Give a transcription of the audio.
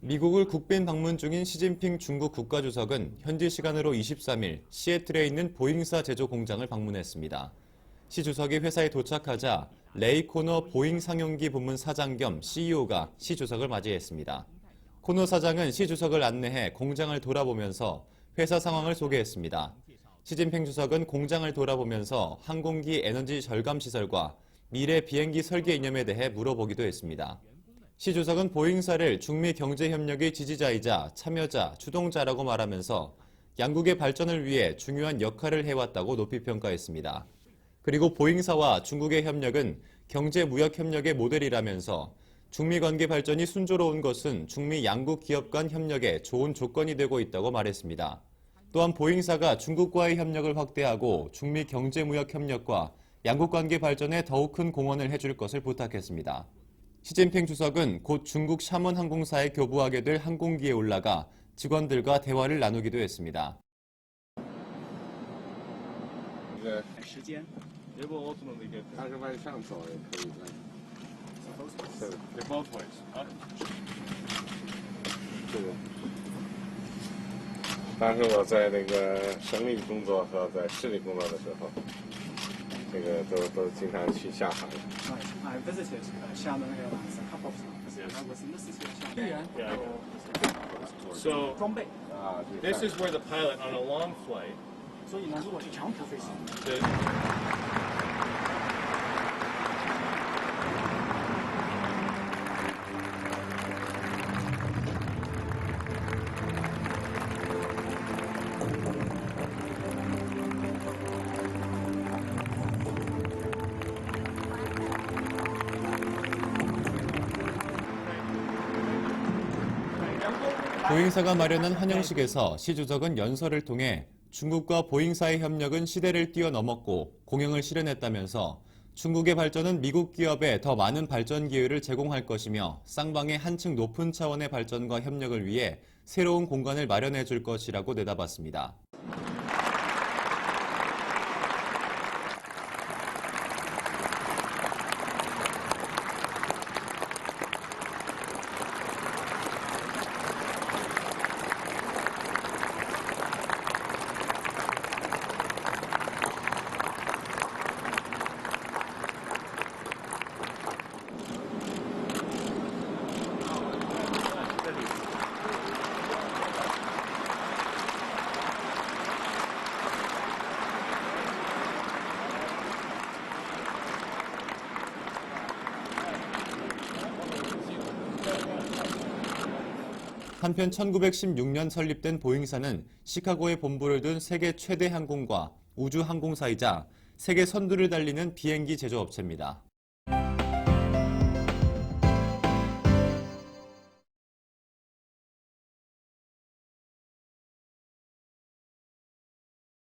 미국을 국빈 방문 중인 시진핑 중국 국가주석은 현지 시간으로 23일 시애틀에 있는 보잉사 제조 공장을 방문했습니다. 시 주석이 회사에 도착하자 레이 코너 보잉 상용기 부문 사장 겸 CEO가 시 주석을 맞이했습니다. 코너 사장은 시 주석을 안내해 공장을 돌아보면서 회사 상황을 소개했습니다. 시진핑 주석은 공장을 돌아보면서 항공기 에너지 절감 시설과 미래 비행기 설계 이념에 대해 물어보기도 했습니다. 시 주석은 보잉사를 중미 경제 협력의 지지자이자 참여자, 주동자라고 말하면서 양국의 발전을 위해 중요한 역할을 해왔다고 높이 평가했습니다. 그리고 보잉사와 중국의 협력은 경제 무역 협력의 모델이라면서 중미 관계 발전이 순조로운 것은 중미 양국 기업 간 협력에 좋은 조건이 되고 있다고 말했습니다. 또한 보잉사가 중국과의 협력을 확대하고 중미 경제 무역 협력과 양국 관계 발전에 더욱 큰 공헌을 해줄 것을 부탁했습니다. 시진핑 주석은 곧 중국 샤먼 항공사에 교부하게 될 항공기에 올라가 직원들과 대화를 나누기도 했습니다. 这个时间，要不 ultimately get 它是往上走也可以的。对， they're both ways. Huh? 这个。当时我在那个省里工作和在市里工作的时候，这个都都经常去下海。 Right. I visited uh, Shannon Airlines a couple of times. Yes. I was in the city of Shannon. Yeah. So 装备，啊，去 this 看 is where the pilot on a long flight 所以呢，如果是长途飞行， 보잉사가 마련한 환영식에서 시 주석은 연설을 통해 중국과 보잉사의 협력은 시대를 뛰어넘었고 공영을 실현했다면서 중국의 발전은 미국 기업에 더 많은 발전 기회를 제공할 것이며 쌍방의 한층 높은 차원의 발전과 협력을 위해 새로운 공간을 마련해 줄 것이라고 내다봤습니다. 한편 1916년 설립된 보잉사는 시카고에 본부를 둔 세계 최대 항공과 우주 항공사이자 세계 선두를 달리는 비행기 제조업체입니다.